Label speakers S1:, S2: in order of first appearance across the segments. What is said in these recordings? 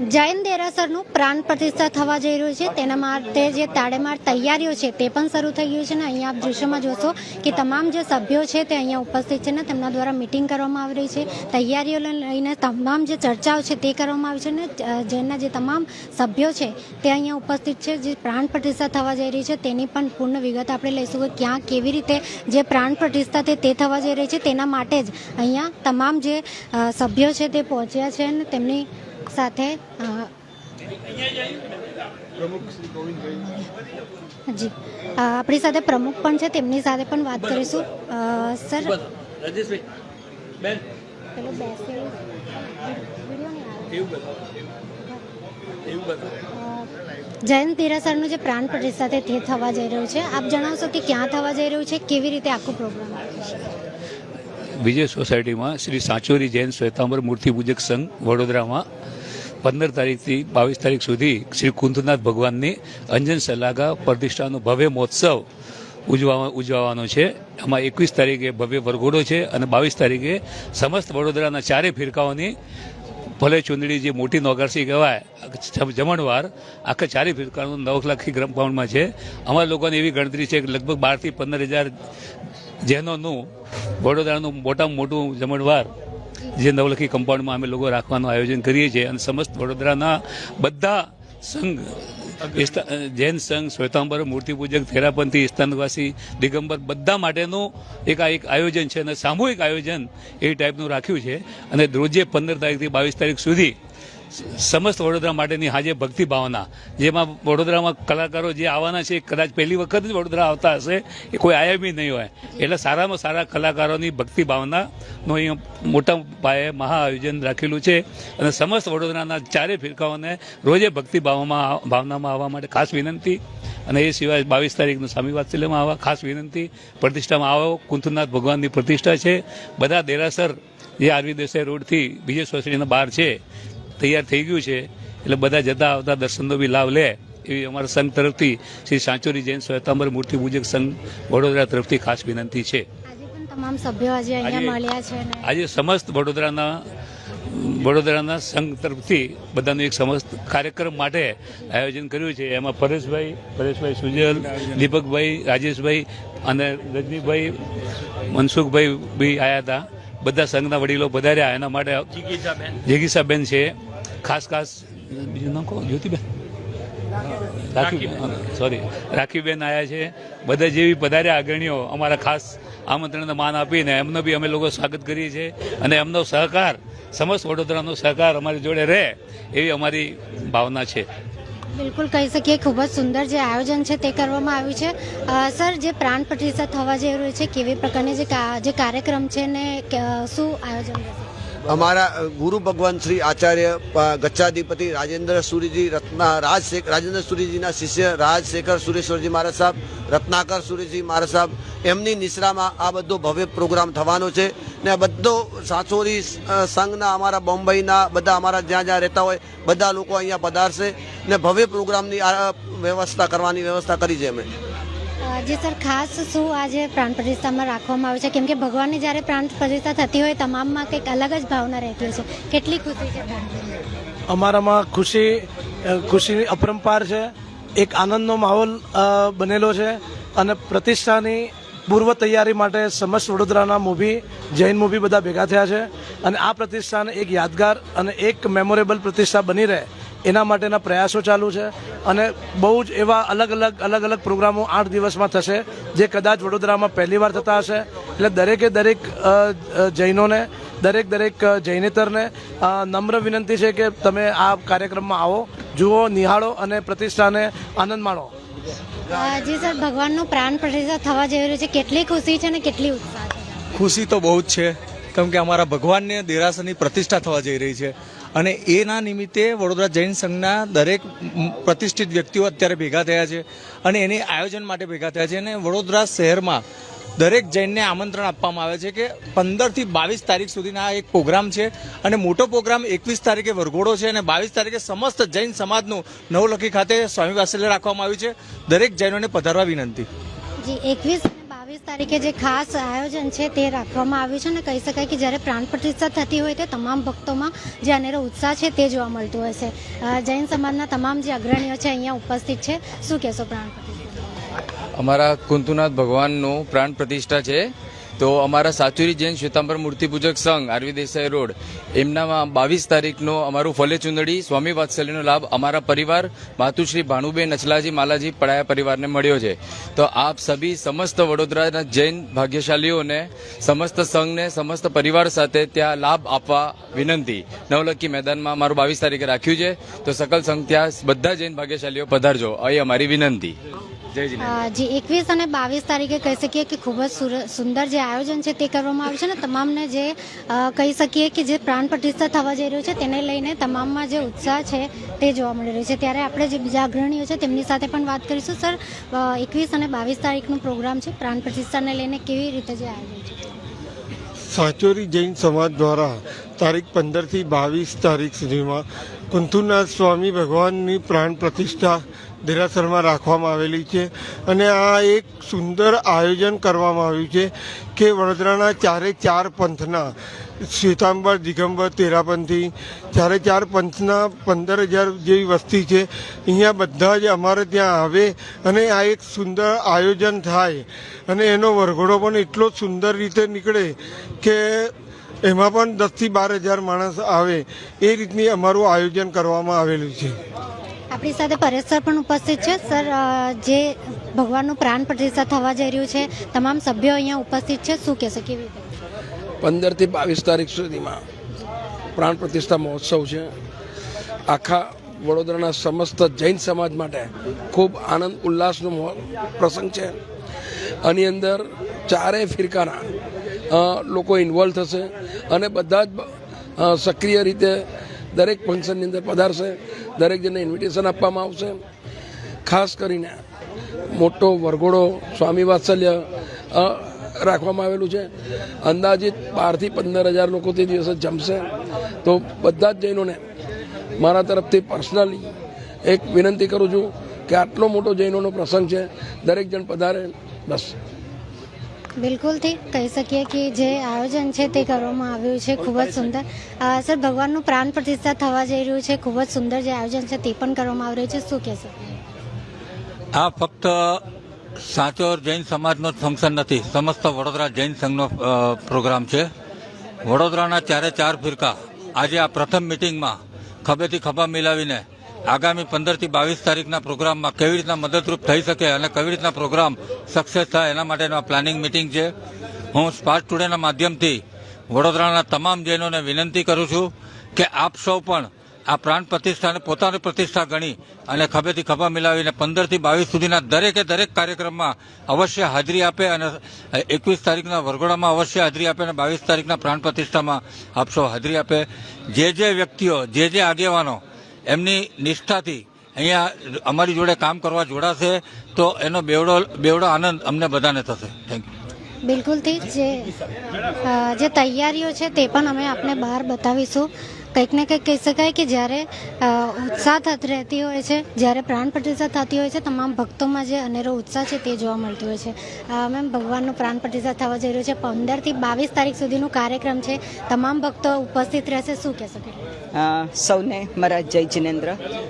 S1: જૈન દેરાસરનું પ્રાણ પ્રતિષ્ઠા થવા જઈ રહ્યું છે. તેના માટે જે તાડેમાર તૈયારીઓ છે તે પણ શરૂ થઈ ગયું છે અને અહીંયા આપ દૃશ્યમાં જોશો કે તમામ જે સભ્યો છે તે અહીંયા ઉપસ્થિત છે ને તેમના દ્વારા મિટિંગ કરવામાં આવી રહી છે. તૈયારીઓને લઈને તમામ જે ચર્ચાઓ છે તે કરવામાં આવી છે ને જૈનના જે તમામ સભ્યો છે તે અહીંયા ઉપસ્થિત છે. જે પ્રાણ પ્રતિષ્ઠા થવા જઈ રહી છે તેની પણ પૂર્ણ વિગત આપણે લઈશું કે ક્યાં, કેવી રીતે જે પ્રાણ પ્રતિષ્ઠા છે તે થવા જઈ રહી છે તેના માટે જ અહીંયા તમામ જે સભ્યો છે તે પહોંચ્યા છે અને તેમની સાથે જી. આપણી સાથે પ્રમુખ પણ છે તેમની સાથે પણ વાત કરીશું. સર?
S2: રાજેશભાઈ બેન.
S1: પેલો બેસે. વીડિયો નહીં આવે.
S2: એવું બતાવો. એવું બતાવો.
S1: અ, જૈન તિરાસરનું જે પ્રાણ પ્રતિષ્ઠા છે તે થવા જઈ રહ્યું છે. આપ જણાવશો કે ક્યાં થવા જઈ રહ્યું છે? કેવી રીતે આખો પ્રોગ્રામ
S3: વિજય સોસાયટીમાં શ્રી સાચોરી જૈન શ્વેતાંબર મૂર્તિ પૂજક સંઘ વડોદરામાં પંદર તારીખથી બાવીસ તારીખ સુધી શ્રી કુંતનાથ ભગવાનની અંજન સલાગા પ્રતિષ્ઠાનો ભવ્ય મહોત્સવ ઉજવા ઉજવવાનો છે. એમાં એકવીસ તારીખે ભવ્ય વરઘોડો છે અને બાવીસ તારીખે સમસ્ત વડોદરાના ચારે ફિરકાઓની ભલે ચુંદડી જે મોટી નોગારસી કહેવાય જમણવાર આખા ચારે ફિરકાનું નવ લાખી કમ્પાઉન્ડમાં છે. અમારા લોકોની એવી ગણતરી છે કે લગભગ બારથી પંદર હજાર જૈનોનું વડોદરાનું મોટામાં મોટું જમણવાર જે નવલખી કમ્પાઉન્ડમાં અમે લોકો રાખવાનું આયોજન કરીએ છીએ અને સમસ્ત વડોદરાના બધા સંઘ જૈન સંઘ શ્વેતાંબર મૂર્તિપૂજક થેરાપંથી ઇસ્તાનવાસી દિગંબર બધા માટેનું એક આ એક આયોજન છે અને સામૂહિક આયોજન એ ટાઈપનું રાખ્યું છે. અને રોજે પંદર તારીખથી બાવીસ તારીખ સુધી સમસ્ત વડોદરા માટેની હાજે ભક્તિ ભાવના. જેમાં વડોદરામાં કલાકારો જે આવવાના છે, કદાચ પહેલી વખત જ વડોદરા આવતા હશે, એ કોઈ આયા બી નહીં હોય. એટલે સારામાં સારા કલાકારોની ભક્તિ ભાવનાનું અહીંયા મોટા પાયે મહા આયોજન રાખેલું છે અને સમસ્ત વડોદરાના ચારે ફિરકાઓને રોજે ભક્તિ ભાવમાં, ભાવનામાં આવવા માટે ખાસ વિનંતી. અને એ સિવાય બાવીસ તારીખનું સ્વામી વાત્સલ્યમાં આવવા ખાસ વિનંતી. પ્રતિષ્ઠામાં આવો, કુંથનાથ ભગવાનની પ્રતિષ્ઠા છે. બધા દેરાસર જે આરવી દેસાઈ રોડથી બીજે સોસાયટીના બહાર છે તૈયાર થઈ ગયું છે એટલે બધા જતા આવતા દર્શનનો બી લાભ લે એવી અમારા સંઘ તરફથી શ્રી સાંચોરી જૈન સ્વયંતાંબર મૂર્તિ પૂજક સંઘ વડોદરા તરફથી ખાસ વિનંતી છે.
S1: આજે તમામ સભ્યો આજે અહીંયા મળ્યા છે
S3: આજે સમસ્ત વડોદરાના વડોદરાના સંઘ તરફથી બધાનું એક સમસ્ત કાર્યક્રમ માટે આયોજન કર્યું છે. એમાં પરેશભાઈ પરેશભાઈ સુજલ દીપકભાઈ રાજેશભાઈ અને રજનીભાઈ મનસુખભાઈ બી આવ્યા હતા. બધા સંઘના વડીલો પધાર્યા એના માટે
S2: જીગીજાબેન
S3: છે. ખાસ ખાસ બીજું નામ કહો? જ્યોતિબેન? રાખીબેન સોરી રાખીબેન આવ્યા છે. બધા જેવી પધાર્યા અગ્રણીઓ અમારા ખાસ આમંત્રણને માન આપીને એમનો બી અમે લોકો સ્વાગત કરીએ છીએ. અને એમનો સહકાર સમસ્ત વડોદરાનો સહકાર અમારી જોડે રહે એવી અમારી ભાવના છે.
S1: બિલકુલ કહી શકીએ ખૂબ જ સુંદર જે આયોજન છે તે કરવામાં આવ્યું છે. સર જે પ્રાણ પ્રતિષ્ઠા થવા જઈ રહ્યું છે કેવી પ્રકારની જે કાર્યક્રમ છે ને શું આયોજન રહેશે?
S4: અમારા ગુરુ ભગવાન શ્રી આચાર્ય ગચ્છાધિપતિ રાજેન્દ્ર સુરીજી રત્ના રાજ રાજેન્દ્ર સુરીજીના શિષ્ય રાજશેખર સુરેશ્વરજી મહારાજ સાહેબ, રત્નાકર સુરેશજી મહારાજ સાહેબ, એમની નિશ્રામાં આ બધો ભવ્ય પ્રોગ્રામ થવાનો છે ને બધો સાસોરી સંઘના અમારા બોમ્બેના બધા અમારા જ્યાં જ્યાં રહેતા હોય, બધા લોકો અહીંયા પધારશે ને ભવ્ય પ્રોગ્રામની વ્યવસ્થા કરવાની વ્યવસ્થા કરી છે અમે
S1: જી સર, ખાસ શું આજે પ્રાણ પ્રતિષ્ઠામાં રાખવામાં આવે છે? કેમ કે ભગવાનની જ્યારે પ્રાણ પ્રતિષ્ઠા થતી હોય, તમામમાં કંઈક અલગ જ ભાવના રહેતી હોય છે. કેટલી ખુશી છે
S5: અમારામાં ખુશી ખુશીની અપરંપાર છે. એક આનંદનો માહોલ બનેલો છે. અને પ્રતિષ્ઠાની પૂર્વ તૈયારી માટે સમસ્ત વડોદરાના મૂવી, જૈન મૂવી બધા ભેગા થયા છે. અને આ પ્રતિષ્ઠાને એક યાદગાર અને એક મેમોરેબલ પ્રતિષ્ઠા બની રહે. એના માટેના પ્રયાસો ચાલુ છે અને બહુ જ એવા અલગ અલગ અલગ અલગ પ્રોગ્રામો આઠ દિવસમાં થશે જે કદાચ વડોદરામાં પહેલીવાર થતા હશે. એટલે દરેકે દરેક જૈનોને દરેક દરેક જૈનેતરને નમ્ર વિનંતી છે કે તમે આ કાર્યક્રમમાં આવો જુઓ નિહાળો અને પ્રતિષ્ઠાને આનંદ માણો.
S1: જી સર ભગવાનનું પ્રાણ પ્રતિષ્ઠા થવા જઈ રહ્યું છે. કેટલી ખુશી છે ને કેટલી ઉત્સાહ
S6: ખુશી તો બહુ જ છે. કેમ કે અમારા ભગવાનને દેરાસરની પ્રતિષ્ઠા થવા જઈ રહી છે. અને એના નિમિત્તે વડોદરા જૈન સંઘના દરેક પ્રતિષ્ઠિત વ્યક્તિઓ અત્યારે ભેગા થયા છે અને એની આયોજન માટે ભેગા થયા છે અને વડોદરા શહેરમાં દરેક જૈનને આમંત્રણ આપવામાં આવે છે કે પંદરથી બાવીસ તારીખ સુધીના એક પ્રોગ્રામ છે અને મોટો પ્રોગ્રામ એકવીસ તારીખે વરઘોડો છે અને બાવીસ તારીખે સમસ્ત જૈન સમાજનું નવલખી ખાતે સ્વામી વાસલ્ય રાખવામાં આવ્યું છે. દરેક જૈનોને પધારવા વિનંતી.
S1: જી, એકવીસ બાવીસ તારીખે જે ખાસ આયોજન છે તે રાખવામાં આવ્યું છે અને કહી શકાય કે જ્યારે પ્રાણ પ્રતિષ્ઠા થતી હોય તે તમામ ભક્તોમાં જે અનેરો ઉત્સાહ છે તે જોવા મળતું હશે. છે જૈન સમાજના તમામ જે અગ્રણીઓ છે અહીંયા ઉપસ્થિત છે. શું કહેશો પ્રાણ પ્રતિષ્ઠા?
S7: અમારા કુંતુનાથ ભગવાનનું પ્રાણ પ્રતિષ્ઠા છે. તો અમારા સાચુરી જૈન શ્વેતાંબર મૂર્તિપૂજક સંઘ, આરવી દેસાઈ રોડ, એમનામાં બાવીસ તારીખનો અમારું ફલે ચુંદડી, સ્વામી વાત્સલ્યનો લાભ અમારા પરિવાર, માતુશ્રી ભાણુબેન અચલાજી માલાજી, પડાયા પરિવારને મળ્યો છે. તો આપ સભી સમસ્ત વડોદરાના જૈન ભાગ્યશાલીઓને સમસ્ત સંઘને, સમસ્ત પરિવાર સાથે ત્યાં લાભ આપવા વિનંતી. નવલખી મેદાનમાં અમારું બાવીસ તારીખે રાખ્યું છે. તો સકલ સંઘ ત્યાં બધા જૈન ભાગ્યશાલીઓ પધારજો. એ અમારી વિનંતી.
S1: જે એકવીસ અને બાવીસ તારીખે કહી શકીએ કે ખૂબ જ સુંદર જે આયોજન છે તે કરવામાં આવ્યું છે ને તમામને જે કહી શકીએ કે જે પ્રાણ પ્રતિષ્ઠા થવા જઈ રહ્યું છે તેને લઈને તમામમાં જે ઉત્સાહ છે તે જોવા મળી રહ્યો છે. ત્યારે આપણે જે બીજા અગ્રણીઓ છે તેમની સાથે પણ વાત કરીશું. સર એકવીસ અને બાવીસ તારીખનો પ્રોગ્રામ છે પ્રાણ પ્રતિષ્ઠાને લઈને કેવી રીતે જે આયોજન છે?
S8: સાચોરી જૈન સમાજ દ્વારા તારીખ પંદરથી બાવીસ તારીખ સુધીમાં કુંથુનાથ સ્વામી ભગવાનની પ્રાણ પ્રતિષ્ઠા દેરાસરમાં રાખવામાં આવેલી છે અને આ એક સુંદર આયોજન કરવામાં આવ્યું છે કે વડોદરાના ચારે ચાર પંથના, શ્વેતાંબર, દિગંબર, તેરાપંથી, ચારે ચાર પંથના પંદર હજાર જેવી વસ્તી છે. અહીંયા બધા જ અમારે ત્યાં આવે અને આ એક સુંદર આયોજન થાય અને એનો વરઘોડો પણ એટલો સુંદર રીતે નીકળે કે એમાં પણ દસથી બાર હજાર માણસ આવે. એ રીતની અમારું આયોજન કરવામાં આવેલું છે.
S1: આપણી સાથે પરેશ સર પણ ઉપસ્થિત છે. સર જે ભગવાનનું પ્રાણ પ્રતિષ્ઠા થવા જઈ રહ્યું છે, તમામ સભ્યો અહીંયા ઉપસ્થિત છે. શું કહેશે, કેવી રીતે?
S9: પંદરથી બાવીસ તારીખ સુધીમાં પ્રાણ પ્રતિષ્ઠા મહોત્સવ છે. આખા વડોદરાના સમસ્ત જૈન સમાજ માટે ખૂબ આનંદ ઉલ્લાસનો પ્રસંગ છે. આની અંદર ચારેય ફિરકાના લોકો ઇન્વોલ્વ થશે અને બધા જ સક્રિય રીતે દરેક ફંક્શનની અંદર પધારશે દરેક જણને ઇન્વિટેશન આપવામાં આવશે. ખાસ કરીને મોટો વરઘોડો સ્વામી વાત્સલ્ય રાખવામાં આવેલું છે. અંદાજિત બારથી પંદર હજાર લોકો તે દિવસે જમશે. તો બધા જ જૈનોને મારા તરફથી પર્સનલી એક વિનંતી કરું છું કે આટલો મોટો જૈનોનો પ્રસંગ છે. દરેક જણ પધારે. બસ.
S1: બિલકુલથી કહી શકીએ કે જે આયોજન છે તે કરવામાં આવ્યું છે, ખૂબ જ સુંદર. સર, ભગવાનનું પ્રાણ પ્રતિષ્ઠા થવા જઈ રહ્યું છે, ખૂબ જ સુંદર જે આયોજન છે તે પણ કરવામાં આવી રહ્યું છે. શું કહેશો?
S10: આ ફક્ત સાચોર જૈન સમાજનો જ ફંક્શન નથી, સમસ્ત વડોદરા જૈન સંઘનો પ્રોગ્રામ છે. વડોદરાના ચારે ચાર ફિરકા આજે આ પ્રથમ મિટિંગમાં ખભેથી ખભા મિલાવીને આગામી પંદરથી બાવીસ તારીખના પ્રોગ્રામમાં કેવી રીતના મદદરૂપ થઈ શકે અને કેવી રીતના પ્રોગ્રામ સક્સેસ થાય એના માટેનું આ પ્લાનિંગ મિટિંગ છે. હું સ્પાર્ક ટુડેના માધ્યમથી વડોદરાના તમામ જૈનોને વિનંતી કરું છું કે આપ સૌ પણ આ પ્રાણ પ્રતિષ્ઠાને પોતાની પ્રતિષ્ઠા ગણી અને ખભેથી ખભા મિલાવીને પંદરથી બાવીસ સુધીના દરેકે દરેક કાર્યક્રમમાં અવશ્ય હાજરી આપે અને એકવીસ તારીખના વરઘોડામાં અવશ્ય હાજરી આપે અને બાવીસ તારીખના પ્રાણ પ્રતિષ્ઠામાં આપ સૌ હાજરી આપે. જે જે વ્યક્તિઓ, જે જે આગેવાનો એમની નિષ્ઠાથી અહીંયા અમારી જોડે કામ કરવા જોડાશે, તો એનો બેવડો બેવડો આનંદ અમને બધાને થશે. થેન્ક યુ
S1: બિલકુલથી જે જે તૈયારીઓ છે તે પણ અમે આપને બહાર બતાવીશું. કંઈક ને કંઈક કહી શકાય કે જ્યારે ઉત્સાહ રહેતી હોય છે, જ્યારે પ્રાણ પ્રતિષ્ઠા થતી હોય છે, તમામ ભક્તોમાં જે અનેરો ઉત્સાહ છે તે જોવા મળતી હોય છે. મેમ, ભગવાનનું પ્રાણ પ્રતિષ્ઠા થવા જઈ રહ્યું છે. પંદરથી બાવીસ તારીખ સુધીનું કાર્યક્રમ છે. તમામ ભક્તો ઉપસ્થિત રહેશે. શું કહેશો?
S11: સૌને મારા જય જિનેન્દ્ર.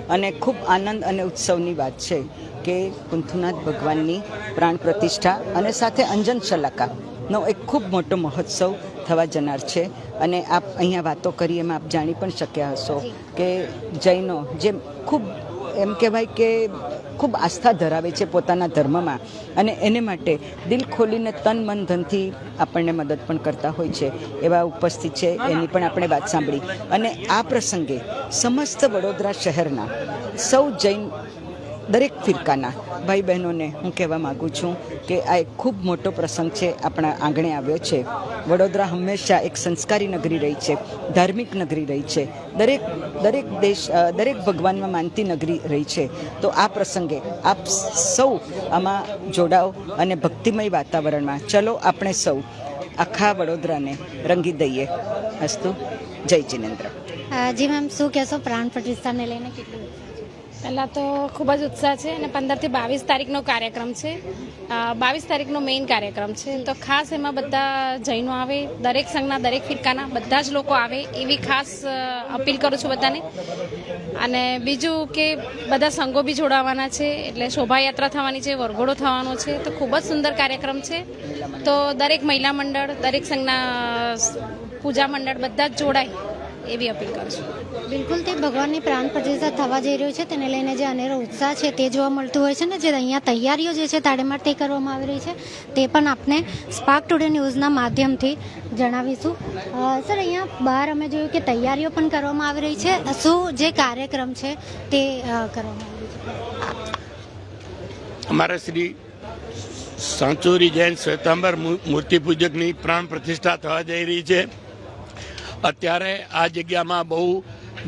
S11: અને ખૂબ આનંદ અને ઉત્સવની વાત છે કે કુંથુનાથ ભગવાનની પ્રાણ પ્રતિષ્ઠા અને સાથે અંજન શલાકાનો એક ખૂબ મોટો મહોત્સવ થવા જનાર છે. અને આપ અહીંયા વાતો કરી એમાં આપ જાણી પણ શક્યા હશો કે જૈનો જે ખૂબ એમ કહેવાય કે ખૂબ આસ્થા ધરાવે છે પોતાના ધર્મમાં અને એને માટે દિલ ખોલીને તન મન ધનથી આપણને મદદ પણ કરતા હોય છે. એવા ઉપસ્થિત છે એની પણ આપણે વાત સાંભળી. અને આ પ્રસંગે સમસ્ત વડોદરા શહેરના સૌ જૈન દરેક ફિરકાના ભાઈ બહેનોને હું કહેવા માગું છું કે આ એક ખૂબ મોટો પ્રસંગ છે આપણા આંગણે આવ્યો છે. વડોદરા હંમેશા એક સંસ્કારી નગરી રહી છે, ધાર્મિક નગરી રહી છે. દરેક દરેક દેશ દરેક ભગવાનમાં માનતી નગરી રહી છે. તો આ પ્રસંગે આપ સૌ આમાં જોડાઓ અને ભક્તિમય વાતાવરણમાં ચલો, આપણે સૌ આખા વડોદરાને રંગી દઈએ. અસ્તુ. જય જિનેન્દ્ર.
S1: જી મેમ, શું કહેશો? પ્રાણ પ્રતિષ્ઠાને લઈને કેટલું?
S12: પહેલાં તો ખૂબ જ ઉત્સાહ છે અને પંદરથી બાવીસ તારીખનો કાર્યક્રમ છે. બાવીસ તારીખનો મેઇન કાર્યક્રમ છે. તો ખાસ એમાં બધા જૈનો આવે, દરેક સંઘના દરેક ફિરકાના બધા જ લોકો આવે એવી ખાસ અપીલ કરું છું બધાને. અને બીજું કે બધા સંઘો બી જોડાવાના છે, એટલે શોભાયાત્રા થવાની છે, વરઘોડો થવાનો છે, તો ખૂબ જ સુંદર કાર્યક્રમ છે. તો દરેક મહિલા મંડળ, દરેક સંઘના પૂજા મંડળ બધા જ જોડાય એવી અપીલ કરું છું.
S1: બિલકુલ, તે ભગવાનની પ્રાણ પ્રતિષ્ઠા થવા જઈ રહ્યું છે. તેને લઈને જે અનેરો ઉત્સાહ છે તે જોવા મળતું હોય છે ને, જે અહીંયા તૈયારીઓ જે છે તાડેમાર તે કરવામાં આવી રહી છે, તે પણ આપને સ્પાર્ક ટુડે ન્યૂઝના માધ્યમથી જણાવીશું. સર, અહીંયા બહાર અમે જોયું કે તૈયારીઓ પણ કરવામાં આવી રહી છે. શું જે કાર્યક્રમ છે તે કરવામાં આવી છે?
S13: અમારા શ્રી સાંચોરી જૈન શ્વેતાંબર મૂર્તિ પૂજકની પ્રાણ પ્રતિષ્ઠા થવા જઈ રહી છે. અત્યારે આ જગ્યામાં બહુ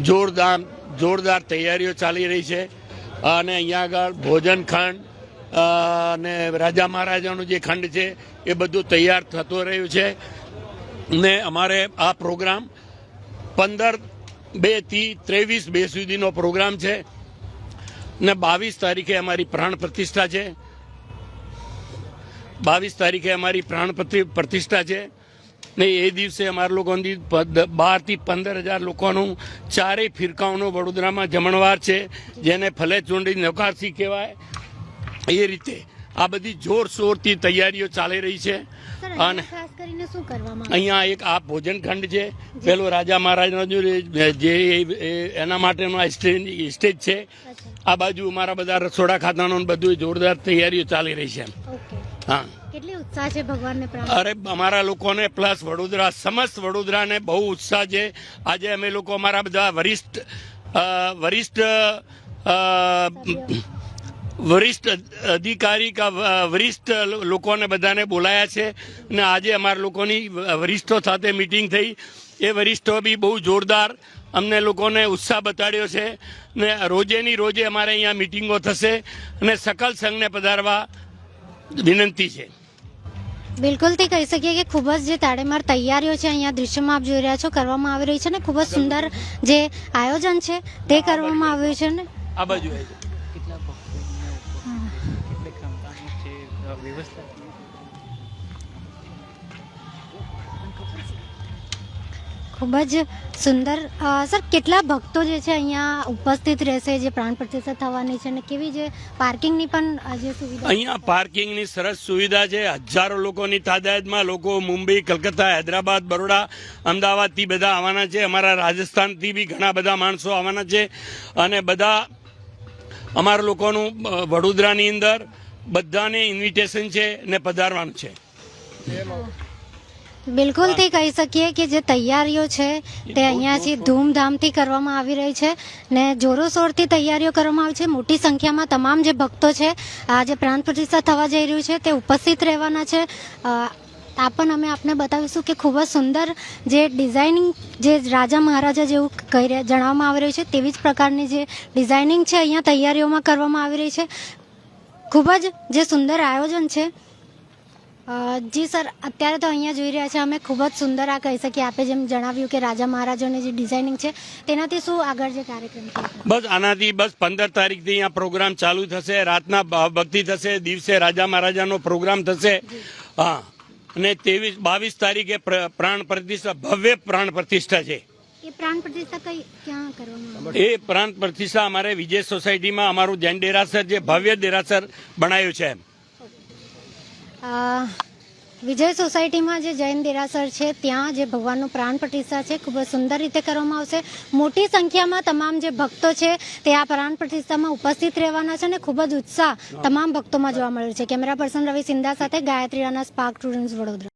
S13: જોરદાર જોરદાર તૈયારીઓ ચાલી રહી છે. અને અહીંયા આગળ ભોજન ખંડ અને રાજા મહારાજાનું જે ખંડ છે, એ બધું તૈયાર થતું રહ્યું છે. ને અમારે આ પ્રોગ્રામ પંદર બેથી ત્રેવીસ બે સુધીનો પ્રોગ્રામ છે. ને બાવીસ તારીખે અમારી પ્રાણ પ્રતિષ્ઠા છે. બાવીસ તારીખે અમારી પ્રાણ પ્રતિ- પ્રતિષ્ઠા છે. ને એ દિવસે અમારા લોકોની બારથી પંદર હજાર લોકોનું ચારેય ફિરકાઓનો વડોદરામાં જમણવાર છે જેને ફલે ચૂંટણી નૌકારસી કહેવાય. એ રીતે આ બધી જોરશોરથી તૈયારીઓ ચાલી રહી છે. અને
S1: અહીંયા
S13: એક આ ભોજન ખંડ છે. પેલો રાજા મહારાજનો જે એના માટેનો આ સ્ટેજ છે. આ બાજુ અમારા બધા રસોડા ખાતાનો બધું જોરદાર તૈયારીઓ ચાલી રહી છે. હા. અરે, અમારા લોકોને પ્લસ વડોદરા, સમસ્ત વડોદરાને બહુ ઉત્સાહ છે. આજે અમે લોકો અમારા બધા વરિષ્ઠ વરિષ્ઠ વરિષ્ઠ અધિકારી કા વરિષ્ઠ લોકોને બધાને બોલાયા છે. અને આજે અમારા લોકોની વરિષ્ઠો સાથે મિટિંગ થઈ. એ વરિષ્ઠો બી બહુ જોરદાર અમને લોકોને ઉત્સાહ બતાડ્યો છે. ને રોજેની રોજે અમારે અહીંયા મિટિંગો થશે. અને સકલ સંઘને પધારવા વિનંતી છે.
S1: બિલકુલથી કહી શકીએ કે ખૂબ જ જે તાડેમાર તૈયારીઓ છે અહીંયા દૃશ્યમાં આપ જોઈ રહ્યા છો કરવામાં આવી રહી છે ને ખૂબ જ સુંદર જે આયોજન છે તે કરવામાં આવ્યું છે ને?
S13: આ બાજુ.
S1: ખૂબ જ સુંદર. સર કેટલા ભક્તો જે છે અહીંયા ઉપસ્થિત રહેશે જે પ્રાણ પ્રતિષ્ઠા થવાની છે અને કેવી જે પાર્કિંગની પણ આજે જે સુવિધા
S13: અહીંયા પાર્કિંગની સરસ સુવિધા છે. હજારો લોકોની તાદાદમાં લોકો મુંબઈ કલકત્તા હૈદરાબાદ બરોડા અમદાવાદથી બધા આવવાના છે. અમારા રાજસ્થાનથી બી ઘણા બધા માણસો આવવાના છે. અને બધા અમારા લોકોનું વડોદરાની અંદર બધાને ઇન્વિટેશન છે ને પધારવાનું છે.
S1: બિલકુલથી કહી શકીએ કે જે તૈયારીઓ છે તે અહીંયાથી ધૂમધામથી કરવામાં આવી રહી છે ને જોરોશોરથી તૈયારીઓ કરવામાં આવી છે. મોટી સંખ્યામાં તમામ જે ભક્તો છે આ જે પ્રાણ પ્રતિષ્ઠા થવા જઈ રહ્યું છે તે ઉપસ્થિત રહેવાના છે. આ પણ અમે આપને બતાવીશું કે ખૂબ જ સુંદર જે ડિઝાઇનિંગ જે રાજા મહારાજા જેવું કહી રહ્યા જણાવવામાં આવી રહ્યું છે તેવી જ પ્રકારની જે ડિઝાઇનિંગ છે અહીંયા તૈયારીઓમાં કરવામાં આવી રહી છે. ખૂબ જ જે સુંદર આયોજન છે જી સર અત્યારે તો અહીંયા જોઈ રહ્યા છે અમે ખૂબ જ સુંદર આ કહી શકીએ આપે જેમ જણાવ્યું કે રાજા મહારાજાની જે ડિઝાઇનિંગ છે તેનાથી શું આગળ જે કાર્યક્રમ છે?
S13: બસ આનાથી બસ પંદર તારીખથી અહીંયા પ્રોગ્રામ ચાલુ થશે રાતના ભક્તિ થશે દિવસે રાજા મહારાજાનો પ્રોગ્રામ થશે. હા. અને ત્રેવીસ બાવીસ તારીખે પ્ર- પ્રાણ પ્રતિષ્ઠા ભવ્ય પ્રાણ પ્રતિષ્ઠા છે.
S1: એ પ્રાણ પ્રતિષ્ઠા કઈ ક્યાં કરવામાં
S13: એ પ્રાણ પ્રતિષ્ઠા અમારે વિજય સોસાયટીમાં અમારું જૈન દેરાસર જે ભવ્ય દેરાસર બનાવ્યું છે
S1: અ, વિજય સોસાયટીમાં જે જૈન દેરાસર છે ત્યાં જે ભગવાનનું પ્રાણ પ્રતિષ્ઠા છે ખૂબ જ સુંદર રીતે કરવામાં આવશે. મોટી સંખ્યામાં તમામ જે ભક્તો છે તે આ પ્રાણ પ્રતિષ્ઠામાં ઉપસ્થિત રહેવાના છે અને ખૂબ જ ઉત્સાહ તમામ ભક્તોમાં જોવા મળ્યો છે. કેમેરા પર્સન રવિ સિંધા સાથે ગાયત્રી રાણા સ્પાર્ક સ્ટુડન્ટ્સ વડોદરા.